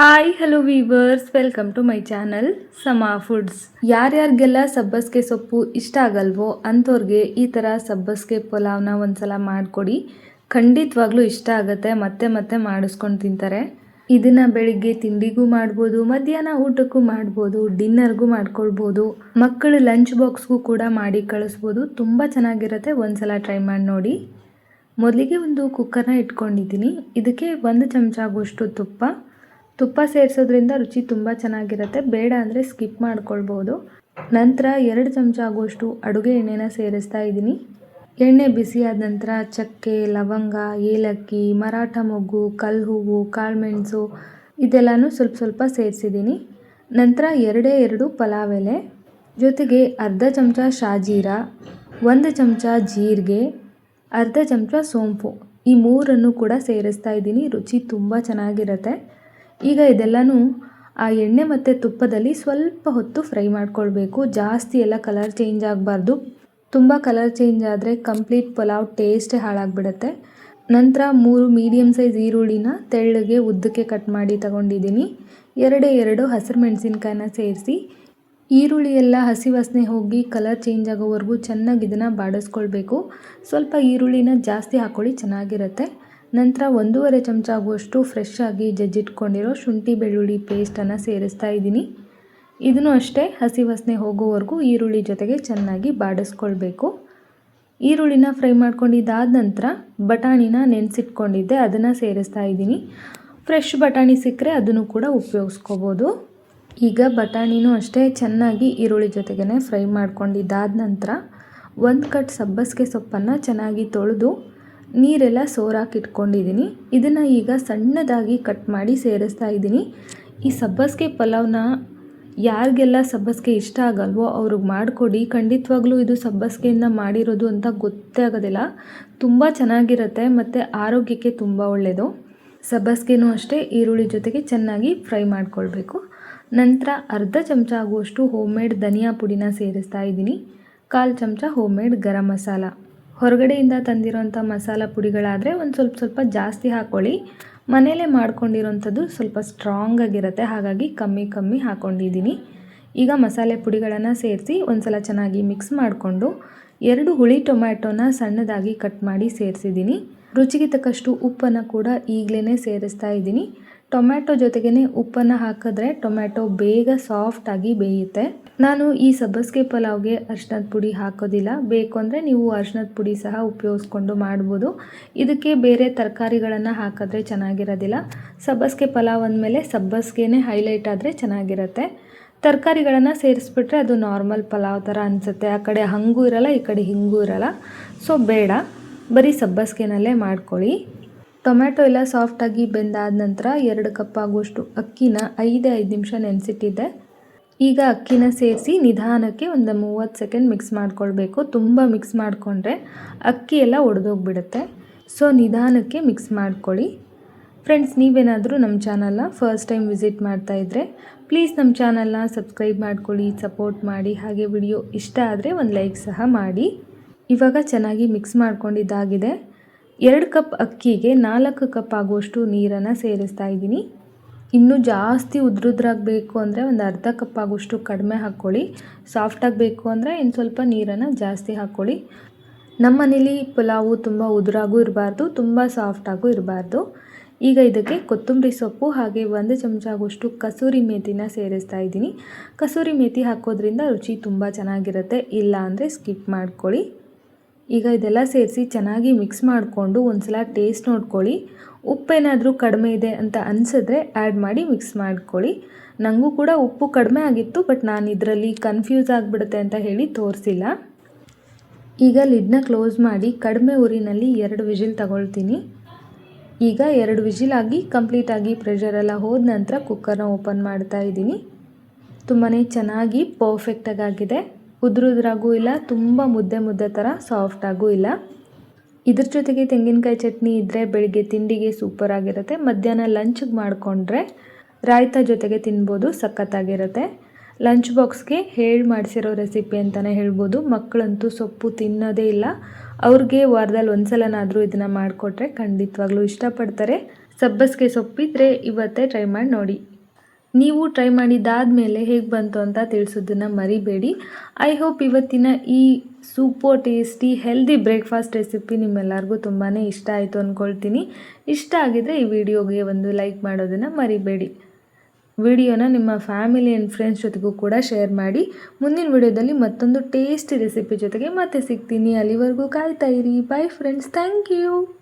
Hi hello viewers welcome to my channel Sama foods ಯಾರ್ಯಾರಿಗೆಲ್ಲ ಸಬ್ಬಸ್ಗೆ ಸೊಪ್ಪು ಇಷ್ಟ ಆಗಲ್ವೋ ಅಂಥವ್ರಿಗೆ ಈ ಥರ ಸಬ್ಬಸ್ಗೆ ಪಲಾವ್ನ ಒಂದ್ಸಲ ಮಾಡಿಕೊಡಿ. ಖಂಡಿತವಾಗ್ಲೂ ಇಷ್ಟ ಆಗುತ್ತೆ, ಮತ್ತೆ ಮತ್ತೆ ಮಾಡಿಸ್ಕೊಂಡು ತಿಂತಾರೆ. ಇದನ್ನ ಬೆಳಿಗ್ಗೆ ತಿಂಡಿಗೂ ಮಾಡ್ಬೋದು, ಮಧ್ಯಾಹ್ನ ಊಟಕ್ಕೂ ಮಾಡ್ಬೋದು, ಡಿನ್ನರ್ಗೂ ಮಾಡ್ಕೊಳ್ಬೋದು. ಮಕ್ಕಳು ಲಂಚ್ ಬಾಕ್ಸ್ಗೂ ಕೂಡ ಮಾಡಿ ಕಳಿಸ್ಬೋದು. ತುಂಬ ಚೆನ್ನಾಗಿರುತ್ತೆ, ಒಂದ್ಸಲ ಟ್ರೈ ಮಾಡಿ ನೋಡಿ. ಮೊದಲಿಗೆ ಒಂದು ಕುಕ್ಕರ್ನ ಇಟ್ಕೊಂಡಿದ್ದೀನಿ. ಇದಕ್ಕೆ ಒಂದು ಚಮಚ ಆಗುವಷ್ಟು ತುಪ್ಪ ತುಪ್ಪ ಸೇರಿಸೋದ್ರಿಂದ ರುಚಿ ತುಂಬ ಚೆನ್ನಾಗಿರುತ್ತೆ. ಬೇಡ ಅಂದರೆ ಸ್ಕಿಪ್ ಮಾಡ್ಕೊಳ್ಬೋದು. ನಂತರ ಎರಡು ಚಮಚ ಆಗುವಷ್ಟು ಅಡುಗೆ ಎಣ್ಣೆನ ಸೇರಿಸ್ತಾ ಇದ್ದೀನಿ. ಎಣ್ಣೆ ಬಿಸಿ ಆದ ನಂತರ ಚಕ್ಕೆ, ಲವಂಗ, ಏಲಕ್ಕಿ, ಮರಾಠ ಮೊಗ್ಗು ಕಲ್ಲು ಹೂವು ಕಾಳುಮೆಣಸು ಇದೆಲ್ಲನೂ ಸ್ವಲ್ಪ ಸ್ವಲ್ಪ ಸೇರಿಸಿದ್ದೀನಿ. ನಂತರ ಎರಡೇ ಎರಡು ಪಲಾವ್ ಎಲೆ ಜೊತೆಗೆ ಅರ್ಧ ಚಮಚ ಶಾಜೀರ, ಒಂದು ಚಮಚ ಜೀರಿಗೆ, ಅರ್ಧ ಚಮಚ ಸೋಂಪು. ಈ ಮೂರನ್ನು ಕೂಡ ಸೇರಿಸ್ತಾ ಇದ್ದೀನಿ. ರುಚಿ ತುಂಬ ಚೆನ್ನಾಗಿರುತ್ತೆ. ಈಗ ಇದೆಲ್ಲನೂ ಆ ಎಣ್ಣೆ ಮತ್ತು ತುಪ್ಪದಲ್ಲಿ ಸ್ವಲ್ಪ ಹೊತ್ತು ಫ್ರೈ ಮಾಡ್ಕೊಳ್ಬೇಕು. ಜಾಸ್ತಿ ಎಲ್ಲ ಕಲರ್ ಚೇಂಜ್ ಆಗಬಾರ್ದು. ತುಂಬ ಕಲರ್ ಚೇಂಜ್ ಆದರೆ ಕಂಪ್ಲೀಟ್ ಪಲಾವ್ ಟೇಸ್ಟೇ ಹಾಳಾಗ್ಬಿಡುತ್ತೆ. ನಂತರ ಮೂರು ಮೀಡಿಯಮ್ ಸೈಜ್ ಈರುಳ್ಳಿನ ತೆಳ್ಳಗೆ ಉದ್ದಕ್ಕೆ ಕಟ್ ಮಾಡಿ ತಗೊಂಡಿದ್ದೀನಿ. ಎರಡೇ ಎರಡು ಹಸಿರು ಮೆಣಸಿನ್ಕಾಯನ್ನ ಸೇರಿಸಿ. ಈರುಳ್ಳಿ ಎಲ್ಲ ಹಸಿ ವಾಸನೆ ಹೋಗಿ ಕಲರ್ ಚೇಂಜ್ ಆಗೋವರೆಗೂ ಚೆನ್ನಾಗಿ ಇದನ್ನು ಬಾಡಿಸ್ಕೊಳ್ಬೇಕು. ಸ್ವಲ್ಪ ಈರುಳ್ಳಿನ ಜಾಸ್ತಿ ಹಾಕ್ಕೊಳ್ಳಿ ಚೆನ್ನಾಗಿರುತ್ತೆ. ನಂತರ ಒಂದೂವರೆ ಚಮಚ ಆಗುವಷ್ಟು ಫ್ರೆಶ್ ಆಗಿ ಜಜ್ಜಿಟ್ಕೊಂಡಿರೋ ಶುಂಠಿ ಬೆಳ್ಳುಳ್ಳಿ ಪೇಸ್ಟನ್ನು ಸೇರಿಸ್ತಾ ಇದ್ದೀನಿ. ಇದನ್ನು ಅಷ್ಟೇ ಹಸಿ ವಾಸನೆ ಹೋಗೋವರೆಗೂ ಈರುಳ್ಳಿ ಜೊತೆಗೆ ಚೆನ್ನಾಗಿ ಬಾಡಿಸ್ಕೊಳ್ಬೇಕು. ಈರುಳ್ಳಿನ ಫ್ರೈ ಮಾಡ್ಕೊಂಡಿದ್ದಾದ ನಂತರ ಬಟಾಣಿನ ನೆನೆಸಿಟ್ಕೊಂಡಿದ್ದೆ, ಅದನ್ನು ಸೇರಿಸ್ತಾ ಇದ್ದೀನಿ. ಫ್ರೆಶ್ ಬಟಾಣಿ ಸಿಕ್ಕರೆ ಅದನ್ನು ಕೂಡ ಉಪಯೋಗಿಸ್ಕೋಬೋದು. ಈಗ ಬಟಾಣಿನೂ ಅಷ್ಟೇ ಚೆನ್ನಾಗಿ ಈರುಳ್ಳಿ ಜೊತೆಗೇ ಫ್ರೈ ಮಾಡ್ಕೊಂಡಿದ್ದಾದ ನಂತರ ಒಂದು ಕಟ್ ಸಬ್ಬಸಿಗೆ ಸೊಪ್ಪನ್ನು ಚೆನ್ನಾಗಿ ತೊಳೆದು ನೀರೆಲ್ಲ ಸೋರಾಕಿ ಇಟ್ಕೊಂಡಿದ್ದೀನಿ ಇದನ್ನು ಈಗ ಸಣ್ಣದಾಗಿ ಕಟ್ ಮಾಡಿ ಸೇರಿಸ್ತಾ ಇದ್ದೀನಿ ಈ ಸಬ್ಬಸಿಗೆ ಪಲಾವ್ನ ಯಾರಿಗೆಲ್ಲ ಸಬ್ಬಸಿಗೆ ಇಷ್ಟ ಆಗಲ್ವೋ ಅವ್ರಿಗೆ ಮಾಡಿಕೊಡಿ. ಖಂಡಿತವಾಗ್ಲೂ ಇದು ಸಬ್ಬಸಿಗೆಯಿಂದ ಮಾಡಿರೋದು ಅಂತ ಗೊತ್ತೇ ಆಗೋದಿಲ್ಲ. ತುಂಬ ಚೆನ್ನಾಗಿರುತ್ತೆ ಮತ್ತು ಆರೋಗ್ಯಕ್ಕೆ ತುಂಬ ಒಳ್ಳೆಯದು ಸಬ್ಬಸಿಗೆನೂ ಅಷ್ಟೇ ಈರುಳ್ಳಿ ಜೊತೆಗೆ ಚೆನ್ನಾಗಿ ಫ್ರೈ ಮಾಡ್ಕೊಳ್ಬೇಕು. ನಂತರ ಅರ್ಧ ಚಮಚ ಆಗುವಷ್ಟು ಹೋಮ್ ಮೇಡ್ ಧನಿಯಾ ಪುಡಿನ ಸೇರಿಸ್ತಾ ಇದ್ದೀನಿ ಕಾಲು ಚಮಚ ಹೋಮ್ ಮೇಡ್ ಗರಂ ಮಸಾಲ. ಹೊರಗಡೆಯಿಂದ ತಂದಿರೋಂಥ ಮಸಾಲ ಪುಡಿಗಳಾದರೆ ಒಂದು ಸ್ವಲ್ಪ ಸ್ವಲ್ಪ ಜಾಸ್ತಿ ಹಾಕ್ಕೊಳ್ಳಿ. ಮನೆಯಲ್ಲೇ ಮಾಡ್ಕೊಂಡಿರೋಂಥದ್ದು ಸ್ವಲ್ಪ ಸ್ಟ್ರಾಂಗ್ ಆಗಿರುತ್ತೆ, ಹಾಗಾಗಿ ಕಮ್ಮಿ ಕಮ್ಮಿ ಹಾಕ್ಕೊಂಡಿದ್ದೀನಿ ಈಗ ಮಸಾಲೆ ಪುಡಿಗಳನ್ನು ಸೇರಿಸಿ ಒಂದು ಸಲ ಚೆನ್ನಾಗಿ ಮಿಕ್ಸ್ ಮಾಡಿಕೊಂಡು ಎರಡು ಹುಳಿ ಟೊಮ್ಯಾಟೋನ ಸಣ್ಣದಾಗಿ ಕಟ್ ಮಾಡಿ ಸೇರಿಸಿದ್ದೀನಿ. ರುಚಿಗೆ ತಕ್ಕಷ್ಟು ಉಪ್ಪನ್ನು ಕೂಡ ಈಗಲೇ ಸೇರಿಸ್ತಾ ಇದ್ದೀನಿ. ಟೊಮ್ಯಾಟೊ ಜೊತೆಗೇ ಉಪ್ಪನ್ನು ಹಾಕಿದ್ರೆ ಟೊಮ್ಯಾಟೊ ಬೇಗ ಸಾಫ್ಟಾಗಿ ಬೇಯುತ್ತೆ. ನಾನು ಈ ಸಬ್ಬಸಿಗೆ ಪಲಾವ್ಗೆ ಅರ್ಶಿನದ ಪುಡಿ ಹಾಕೋದಿಲ್ಲ. ಬೇಕು ಅಂದರೆ ನೀವು ಅರ್ಶಿನದ ಪುಡಿ ಸಹ ಉಪಯೋಗಿಸ್ಕೊಂಡು ಮಾಡ್ಬೋದು. ಇದಕ್ಕೆ ಬೇರೆ ತರಕಾರಿಗಳನ್ನು ಹಾಕಿದ್ರೆ ಚೆನ್ನಾಗಿರೋದಿಲ್ಲ. ಸಬ್ಬಸಿಗೆ ಪಲಾವ್ ಅಂದಮೇಲೆ ಸಬ್ಬಸಿಗೆನೇ ಹೈಲೈಟ್ ಆದರೆ ಚೆನ್ನಾಗಿರುತ್ತೆ. ತರಕಾರಿಗಳನ್ನು ಸೇರಿಸ್ಬಿಟ್ರೆ ಅದು ನಾರ್ಮಲ್ ಪಲಾವ್ ಥರ ಅನಿಸುತ್ತೆ. ಆ ಕಡೆ ಹಂಗೂ ಇರಲ್ಲ, ಈ ಕಡೆ ಹಿಂಗೂ ಇರಲ್ಲ. ಸೊ, ಬೇಡ. ಬರೀ ಸಬ್ಬಸಿಗೆನಲ್ಲೇ ಮಾಡ್ಕೊಳ್ಳಿ. ಟೊಮ್ಯಾಟೊ ಎಲ್ಲ ಸಾಫ್ಟಾಗಿ ಬೆಂದಾದ ನಂತರ ಎರಡು ಕಪ್ ಆಗುವಷ್ಟು ಅಕ್ಕಿನ ಐದೇ ಐದು ನಿಮಿಷ ನೆನೆಸಿಟ್ಟಿದ್ದೆ. ಈಗ ಅಕ್ಕಿನ ಸೇರಿಸಿ ನಿಧಾನಕ್ಕೆ ಒಂದು ಮೂವತ್ತು ಸೆಕೆಂಡ್ ಮಿಕ್ಸ್ ಮಾಡ್ಕೊಳ್ಬೇಕು. ತುಂಬ ಮಿಕ್ಸ್ ಮಾಡಿಕೊಂಡ್ರೆ ಅಕ್ಕಿ ಎಲ್ಲ ಒಡೆದೋಗ್ಬಿಡುತ್ತೆ. ಸೊ ನಿಧಾನಕ್ಕೆ ಮಿಕ್ಸ್ ಮಾಡ್ಕೊಳ್ಳಿ. ಫ್ರೆಂಡ್ಸ್ ನೀವೇನಾದರೂ ನಮ್ಮ ಚಾನಲ್ನ ಫಸ್ಟ್ ಟೈಮ್ ವಿಸಿಟ್ ಮಾಡ್ತಾಯಿದ್ರೆ ಪ್ಲೀಸ್ ನಮ್ಮ ಚಾನಲ್ನ ಸಬ್ಸ್ಕ್ರೈಬ್ ಮಾಡ್ಕೊಳ್ಳಿ ಸಪೋರ್ಟ್ ಮಾಡಿ. ಹಾಗೆ ವಿಡಿಯೋ ಇಷ್ಟ ಆದರೆ ಒಂದು ಲೈಕ್ ಸಹ ಮಾಡಿ. ಇವಾಗ ಚೆನ್ನಾಗಿ ಮಿಕ್ಸ್ ಮಾಡ್ಕೊಂಡಿದ್ದಾಗಿದೆ. ಎರಡು ಕಪ್ ಅಕ್ಕಿಗೆ ನಾಲ್ಕು ಕಪ್ ಆಗುವಷ್ಟು ನೀರನ್ನು ಸೇರಿಸ್ತಾ ಇದ್ದೀನಿ. ಇನ್ನೂ ಜಾಸ್ತಿ ಉದ್ರುದ್ರಾಗಬೇಕು ಅಂದರೆ ಒಂದು ಅರ್ಧ ಕಪ್ ಆಗುವಷ್ಟು ಕಡಿಮೆ ಹಾಕ್ಕೊಳ್ಳಿ. ಸಾಫ್ಟಾಗಿ ಬೇಕು ಅಂದರೆ ಇನ್ನು ಸ್ವಲ್ಪ ನೀರನ್ನು ಜಾಸ್ತಿ ಹಾಕ್ಕೊಳ್ಳಿ. ನಮ್ಮ ಮನೇಲಿ ಪುಲಾವು ತುಂಬ ಉದುರಾಗೂ ಇರಬಾರ್ದು, ತುಂಬ ಸಾಫ್ಟಾಗೂ ಇರಬಾರ್ದು. ಈಗ ಇದಕ್ಕೆ ಕೊತ್ತಂಬರಿ ಸೊಪ್ಪು ಹಾಗೆ ಒಂದು ಚಮಚ ಆಗುವಷ್ಟು ಕಸೂರಿ ಮೇಥಿನ ಸೇರಿಸ್ತಾ ಇದ್ದೀನಿ. ಕಸೂರಿ ಮೇತಿ ಹಾಕೋದ್ರಿಂದ ರುಚಿ ತುಂಬ ಚೆನ್ನಾಗಿರುತ್ತೆ, ಇಲ್ಲ ಅಂದರೆ ಸ್ಕಿಪ್ ಮಾಡ್ಕೊಳ್ಳಿ. ಈಗ ಇದೆಲ್ಲ ಸೇರಿಸಿ ಚೆನ್ನಾಗಿ ಮಿಕ್ಸ್ ಮಾಡಿಕೊಂಡು ಒಂದು ಸಲ ಟೇಸ್ಟ್ ನೋಡ್ಕೊಳ್ಳಿ. ಉಪ್ಪೇನಾದರೂ ಕಡಿಮೆ ಇದೆ ಅಂತ ಅನಿಸಿದ್ರೆ ಆ್ಯಡ್ ಮಾಡಿ ಮಿಕ್ಸ್ ಮಾಡ್ಕೊಳ್ಳಿ. ನನಗೂ ಕೂಡ ಉಪ್ಪು ಕಡಿಮೆ ಆಗಿತ್ತು ಬಟ್ ನಾನು ಇದರಲ್ಲಿ ಕನ್ಫ್ಯೂಸ್ ಆಗಿಬಿಡುತ್ತೆ ಅಂತ ಹೇಳಿ ತೋರಿಸಿಲ್ಲ. ಈಗ ಲಿಡ್ನ ಕ್ಲೋಸ್ ಮಾಡಿ ಕಡಿಮೆ ಊರಿನಲ್ಲಿ ಎರಡು ವಿಜಿಲ್ ತಗೊಳ್ತೀನಿ. ಈಗ ಎರಡು ವಿಜಿಲ್ ಆಗಿ ಕಂಪ್ಲೀಟಾಗಿ ಪ್ರೆಷರೆಲ್ಲ ಹೋದ ನಂತರ ಕುಕ್ಕರ್ನ ಓಪನ್ ಮಾಡ್ತಾ ಇದ್ದೀನಿ. ತುಂಬಾ ಚೆನ್ನಾಗಿ ಪರ್ಫೆಕ್ಟಾಗಿ ಆಗಿದೆ ಉದ್ರುದ್ರಾಗೂ ಇಲ್ಲ, ತುಂಬ ಮುದ್ದೆ ಮುದ್ದೆ ಥರ ಸಾಫ್ಟಾಗೂ ಇಲ್ಲ. ಇದ್ರ ಜೊತೆಗೆ ತೆಂಗಿನಕಾಯಿ ಚಟ್ನಿ ಇದ್ದರೆ ಬೆಳಿಗ್ಗೆ ತಿಂಡಿಗೆ ಸೂಪರ್ ಆಗಿರುತ್ತೆ. ಮಧ್ಯಾಹ್ನ ಲಂಚ್ಗೆ ಮಾಡಿಕೊಂಡ್ರೆ ರಾಯ್ತ ಜೊತೆಗೆ ತಿನ್ಬೋದು, ಸಖತ್ತಾಗಿರುತ್ತೆ. ಲಂಚ್ ಬಾಕ್ಸ್ಗೆ ಹೇಳಿ ಮಾಡಿಸಿರೋ ರೆಸಿಪಿ ಅಂತಲೇ ಹೇಳ್ಬೋದು. ಮಕ್ಕಳಂತೂ ಸೊಪ್ಪು ತಿನ್ನೋದೇ ಇಲ್ಲ. ಅವ್ರಿಗೆ ವಾರದಲ್ಲಿ ಒಂದು ಸಲನಾದರೂ ಇದನ್ನು ಮಾಡಿಕೊಟ್ರೆ ಖಂಡಿತವಾಗ್ಲೂ ಇಷ್ಟಪಡ್ತಾರೆ. ಸಬ್ಬಸಿಗೆ ಸೊಪ್ಪಿದ್ರೆ ಇವತ್ತೇ ಟ್ರೈ ಮಾಡಿ ನೋಡಿ. ನೀವು ಟ್ರೈ ಮಾಡಿದ್ದಾದಮೇಲೆ ಹೇಗೆ ಬಂತು ಅಂತ ತಿಳಿಸೋದನ್ನು ಮರಿಬೇಡಿ. ಐ ಹೋಪ್ ಇವತ್ತಿನ ಈ super tasty healthy breakfast recipe ನಿಮ್ಮೆಲ್ಲರಿಗೂ ತುಂಬಾ ಇಷ್ಟ ಆಯಿತು ಅಂದ್ಕೊಳ್ತೀನಿ ಇಷ್ಟ ಆಗಿದರೆ ಈ ವಿಡಿಯೋಗೆ ಒಂದು ಲೈಕ್ ಮಾಡೋದನ್ನು ಮರಿಬೇಡಿ. ವಿಡಿಯೋನ ನಿಮ್ಮ ಫ್ಯಾಮಿಲಿ ಆ್ಯಂಡ್ ಫ್ರೆಂಡ್ಸ್ ಜೊತೆಗೂ ಕೂಡ ಶೇರ್ ಮಾಡಿ. ಮುಂದಿನ ವಿಡಿಯೋದಲ್ಲಿ ಮತ್ತೊಂದು ಟೇಸ್ಟಿ ರೆಸಿಪಿ ಜೊತೆಗೆ ಮತ್ತೆ ಸಿಗ್ತೀನಿ. ಅಲ್ಲಿವರೆಗೂ ಕಾಯ್ತಾ ಇರಿ. Bye friends thank you